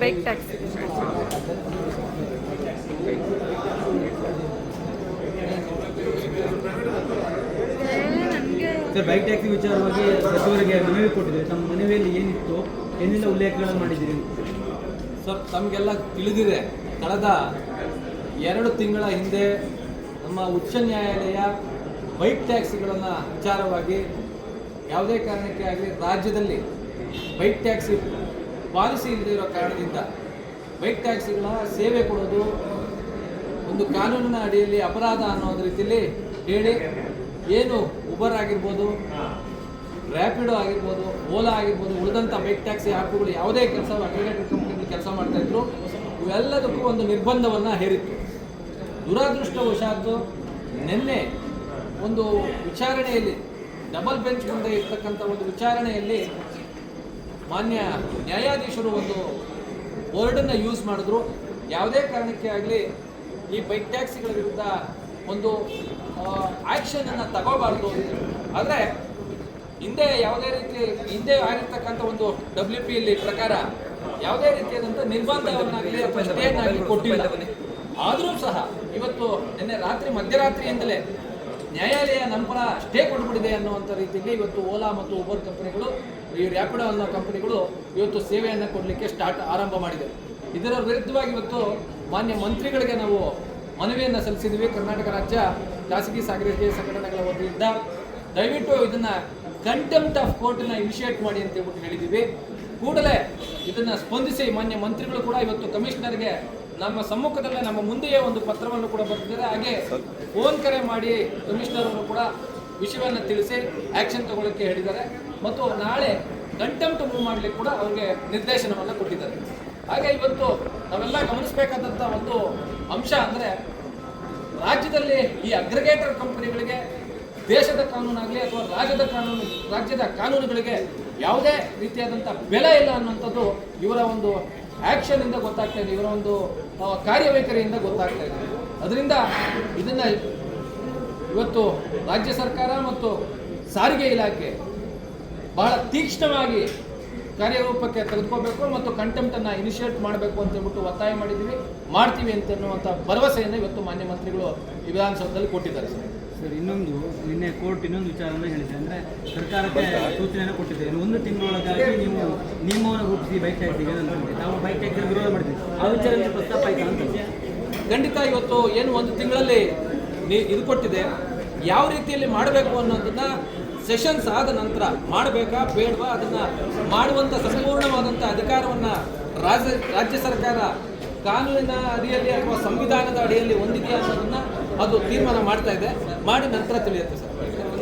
Bike taxi sir bike taxi ವಿಚಾರವಾಗಿ ಸಚಿವರಿಗೆ ಮನವಿ ಕೊಟ್ಟಿದೆ ತಮ್ಮ ಮನವಿಯಲ್ಲಿ ಏನಿತ್ತು? ಏನೆಲ್ಲ ಉಲ್ಲೇಖಗಳನ್ನು ಮಾಡಿದ್ದೀರಿ? ಸರ್ ತಮಗೆಲ್ಲ ತಿಳಿದಿದೆ. ಕಳೆದ ಎರಡು ತಿಂಗಳ ಹಿಂದೆ ನಮ್ಮ ಉಚ್ಚ ನ್ಯಾಯಾಲಯ ಬೈಕ್ ಟ್ಯಾಕ್ಸಿಗಳನ್ನು ವಿಚಾರವಾಗಿ ಯಾವುದೇ ಕಾರಣಕ್ಕೆ ಆಗಲಿ ರಾಜ್ಯದಲ್ಲಿ ಬೈಕ್ ಟ್ಯಾಕ್ಸಿ ಪಾಲಿಸಿ ಇಲ್ಲದೆ ಇರೋ ಕಾರಣದಿಂದ ಬೈಕ್ ಟ್ಯಾಕ್ಸಿಗಳ ಸೇವೆ ಕೊಡೋದು ಒಂದು ಕಾನೂನಿನ ಅಡಿಯಲ್ಲಿ ಅಪರಾಧ ಅನ್ನೋ ರೀತಿಯಲ್ಲಿ ಹೇಳಿ ಏನು ಉಬರ್ ಆಗಿರ್ಬೋದು ರ್ಯಾಪಿಡೋ ಆಗಿರ್ಬೋದು ಓಲಾ ಆಗಿರ್ಬೋದು, ಉಳಿದಂಥ ಬೈಕ್ ಟ್ಯಾಕ್ಸಿ ಆ್ಯಪ್ಗಳು ಯಾವುದೇ ಕೆಲಸ ಅಗ್ರಿಗೇಟೆಡ್ ಕಂಪ್ನಿಗಳು ಕೆಲಸ ಮಾಡ್ತಾ ಇದ್ರು, ಇವೆಲ್ಲದಕ್ಕೂ ಒಂದು ನಿರ್ಬಂಧವನ್ನು ಹೇರಿತ್ತು. ದುರಾದೃಷ್ಟವಶಾತ್ ನಿನ್ನೆ ಒಂದು ವಿಚಾರಣೆಯಲ್ಲಿ ಡಬಲ್ ಬೆಂಚ್ ಮುಂದೆ ಇರ್ತಕ್ಕಂಥ ಒಂದು ವಿಚಾರಣೆಯಲ್ಲಿ ಮಾನ್ಯ ನ್ಯಾಯಾಧೀಶರು ಒಂದು ವರ್ಡನ್ನು ಯೂಸ್ ಮಾಡಿದ್ರು. ಯಾವುದೇ ಕಾರಣಕ್ಕೆ ಆಗಲಿ ಈ ಬೈಕ್ ಟ್ಯಾಕ್ಸಿಗಳ ವಿರುದ್ಧ ಒಂದು ಆ್ಯಕ್ಷನನ್ನು ತಗೋಬಾರ್ದು ಆದರೆ ಹಿಂದೆ ಯಾವುದೇ ರೀತಿ, ಹಿಂದೆ ಆಗಿರ್ತಕ್ಕಂಥ ಒಂದು ಡಬ್ಲ್ಯೂ ಪಿ ಇಲ್ಲಿ ಪ್ರಕಾರ ಯಾವುದೇ ರೀತಿಯಾದಂಥ ನಿರ್ಬಂಧವನ್ನಾಗಲಿ ಅಥವಾ ಕೊಟ್ಟಿಲ್ಲ. ಆದರೂ ಸಹ ಇವತ್ತು ನಿನ್ನೆ ರಾತ್ರಿ ಮಧ್ಯರಾತ್ರಿಯಿಂದಲೇ ನ್ಯಾಯಾಲಯ ನಂತರ ಸ್ಟೇ ಕೊಟ್ಬಿಟ್ಟಿದೆ ಅನ್ನುವಂಥ ರೀತಿಯಲ್ಲಿ ಇವತ್ತು ಓಲಾ ಮತ್ತು ಉಬರ್ ಕಂಪನಿಗಳು, ಈ ರ್ಯಾಪಿಡೋ ಅನ್ನೋ ಕಂಪನಿಗಳು ಇವತ್ತು ಸೇವೆಯನ್ನು ಕೊಡಲಿಕ್ಕೆ ಸ್ಟಾರ್ಟ್ ಆರಂಭ ಮಾಡಿದೆ. ಇದರ ವಿರುದ್ಧವಾಗಿ ಇವತ್ತು ಮಾನ್ಯ ಮಂತ್ರಿಗಳಿಗೆ ನಾವು ಮನವಿಯನ್ನು ಸಲ್ಲಿಸಿದ್ವಿ ಕರ್ನಾಟಕ ರಾಜ್ಯ ಖಾಸಗಿ ಸಾಗರಿಕೆ ಸಂಘಟನೆಗಳ ವತಿಯಿಂದ. ದಯವಿಟ್ಟು ಇದನ್ನ ಕಂಟೆಂಪ್ಟ್ ಆಫ್ ಕೋರ್ಟನ್ನು ಇನಿಷಿಯೇಟ್ ಮಾಡಿ ಅಂತ ಹೇಳ್ಬಿಟ್ಟು ಹೇಳಿದ್ದೀವಿ. ಕೂಡಲೇ ಇದನ್ನ ಸ್ಪಂದಿಸಿ ಮಾನ್ಯ ಮಂತ್ರಿಗಳು ಕೂಡ ಇವತ್ತು ಕಮಿಷನರ್ಗೆ ನಮ್ಮ ಸಮ್ಮುಖದಲ್ಲೇ ನಮ್ಮ ಮುಂದೆಯೇ ಒಂದು ಪತ್ರವನ್ನು ಕೂಡ ಬರೆದಿದ್ದಾರೆ ಹಾಗೆ ಫೋನ್ ಕರೆ ಮಾಡಿ ಕಮಿಷನರ್ ಕೂಡ ವಿಷಯವನ್ನು ತಿಳಿಸಿ ಆಕ್ಷನ್ ತಗೊಳ್ಳೋಕ್ಕೆ ಹೇಳಿದ್ದಾರೆ. ಮತ್ತು ನಾಳೆ ಕಂಟೆಂಪ್ಟ್ ಮೂವ್ ಮಾಡಲಿಕ್ಕೆ ಕೂಡ ಅವ್ರಿಗೆ ನಿರ್ದೇಶನವನ್ನು ಕೊಟ್ಟಿದ್ದಾರೆ. ಹಾಗೆ ಇವತ್ತು ನಾವೆಲ್ಲ ಗಮನಿಸಬೇಕಾದಂಥ ಒಂದು ಅಂಶ ಅಂದರೆ ರಾಜ್ಯದಲ್ಲಿ ಈ ಅಗ್ರಿಗೇಟರ್ ಕಂಪನಿಗಳಿಗೆ, ದೇಶದ ಕಾನೂನಾಗಲಿ ಅಥವಾ ರಾಜ್ಯದ ಕಾನೂನು, ರಾಜ್ಯದ ಕಾನೂನುಗಳಿಗೆ ಯಾವುದೇ ರೀತಿಯಾದಂಥ ಬೆಲೆ ಇಲ್ಲ ಅನ್ನುವಂಥದ್ದು ಇವರ ಒಂದು ಆ್ಯಕ್ಷನ್ ಇಂದ ಗೊತ್ತಾಗ್ತಾ ಇದೆ, ಇವರ ಒಂದು ಕಾರ್ಯವೈಖರಿಯಿಂದ ಗೊತ್ತಾಗ್ತಾ ಇದೆ. ಅದರಿಂದ ಇದನ್ನ ಇವತ್ತು ರಾಜ್ಯ ಸರ್ಕಾರ ಮತ್ತು ಸಾರಿಗೆ ಇಲಾಖೆ ಬಹಳ ತೀಕ್ಷ್ಣವಾಗಿ ಕಾರ್ಯರೂಪಕ್ಕೆ ತೆಗೆದುಕೋಬೇಕು ಮತ್ತು ಕಂಟೆಂಪ್ಟನ್ನು ಇನಿಷಿಯೇಟ್ ಮಾಡಬೇಕು ಅಂತ ಹೇಳ್ಬಿಟ್ಟು ಒತ್ತಾಯ ಮಾಡಿದ್ದೀವಿ. ಮಾಡ್ತೀವಿ ಅಂತ ಅನ್ನುವಂಥ ಭರವಸೆಯನ್ನು ಇವತ್ತು ಮಾನ್ಯ ಮಂತ್ರಿಗಳು ಈ ವಿಧಾನಸೌಧದಲ್ಲಿ ಕೊಟ್ಟಿದ್ದಾರೆ ಸರ್. ಸರ್ ಇನ್ನೊಂದು ನಿನ್ನೆ ಕೋರ್ಟ್ ಇನ್ನೊಂದು ವಿಚಾರವನ್ನು ಹೇಳಿದೆ ಅಂದರೆ ಸರ್ಕಾರಕ್ಕೆ ಸೂಚನೆಯನ್ನು ಕೊಟ್ಟಿದೆ ಒಂದು ತಿಂಗಳೊಳಗಾಗಿ ನೀವು ನಿಯಮವನ್ನು ರೂಪಿಸಿ ಬೈಕ್ ಟ್ಯಾಕ್ಸಿಗೆ ನಾವು ಬೈಕ್ ಹಾಕಿದ್ರೆ ವಿರೋಧ ಮಾಡಿದ್ದೀವಿ ಆ ವಿಚಾರ ನಿಮ್ಗೆ ಪ್ರಸ್ತಾಪ ಆಯ್ತು ಅಂತ? ಖಂಡಿತ ಇವತ್ತು ಏನು ಒಂದು ತಿಂಗಳಲ್ಲಿ ಇದು ಕೊಟ್ಟಿದೆ. ಯಾವ ರೀತಿಯಲ್ಲಿ ಮಾಡಬೇಕು ಅನ್ನೋದನ್ನ ಸೆಷನ್ಸ್ ಆದ ನಂತರ ಮಾಡಬೇಕಾ ಬೇಡವಾ? ಅದನ್ನ ಮಾಡುವಂಥ ಸಂಪೂರ್ಣವಾದಂಥ ಅಧಿಕಾರವನ್ನ ರಾಜ್ಯ ರಾಜ್ಯ ಸರ್ಕಾರ ಕಾನೂನಿನ ಅಡಿಯಲ್ಲಿ ಅಥವಾ ಸಂವಿಧಾನದ ಅಡಿಯಲ್ಲಿ ಹೊಂದಿದೆಯಾ ಅನ್ನೋದನ್ನ ಅದು ತೀರ್ಮಾನ ಮಾಡ್ತಾ ಇದೆ. ಮಾಡಿ ನಂತರ ತಿಳಿಯುತ್ತೆ ಸರ್.